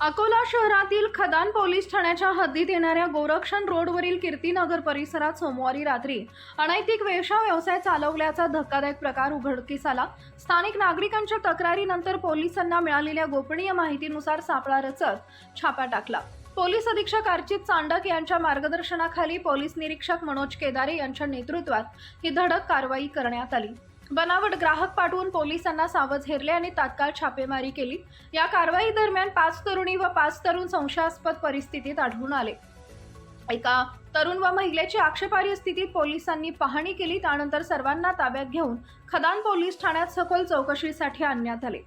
अकोला शहरातील खदान पोलीस ठाण्याच्या हद्दीत येणाऱ्या गोरक्षण रोडवरील कीर्तीनगर परिसरात सोमवारी रात्री अनैतिक वेशा व्यवसाय चालवल्याचा धक्कादायक प्रकार उघडकीस आला. स्थानिक नागरिकांच्या तक्रारीनंतर पोलिसांना मिळालेल्या गोपनीय माहितीनुसार सापळा रचत छापा टाकला. पोलीस अधीक्षक अर्चित चांडक यांच्या मार्गदर्शनाखाली पोलीस निरीक्षक मनोज केदारे यांच्या नेतृत्वात ही धडक कारवाई करण्यात आली. बनावट ग्राहक पाठवून पोलिसांना सावध हेरले आणि तात्काळ छापेमारी केली. या कारवाई दरम्यान पाच तरुणी व पाच तरुण संशयास्पद परिस्थितीत आढळून आले. एका तरुण व महिलेची आक्षेपार्ह स्थितीत पोलिसांनी पाहणी केली त्यानंतर सर्वांना ताब्यात घेऊन खदान पोलीस ठाण्यात सखोल चौकशीसाठी आणण्यात आले.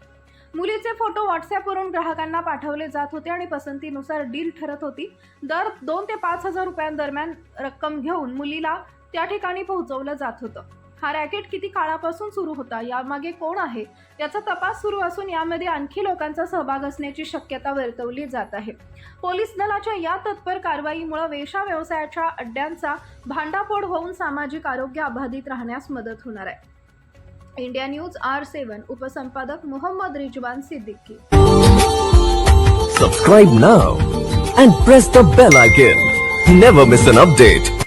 मुलीचे फोटो व्हॉट्सअपवरून ग्राहकांना पाठवले जात होते आणि पसंतीनुसार डील ठरत होती. दर दोन ते पाच हजार रुपयांदरम्यान रक्कम घेऊन मुलीला त्या ठिकाणी पोहोचवलं जात होतं. हा रॅकेट किती काळापासून सुरू होता? यामागे कोण आहे? याचा तपास सुरू असून यामध्ये आणखी लोकांचा सहभाग असण्याची शक्यता वर्तवली जात आहे. पोलीस दलाच्या या तत्पर कारवाईमुळे वेशा व्यवसायाच्या अड्ड्यांचा भांडाफोड होऊन सामाजिक आरोग्य अबाधित राहण्यास मदत होणार आहे. India news R seven उपसंपादक Mohammad Rizwan Siddiqui. Subscribe now and press the bell icon never miss an update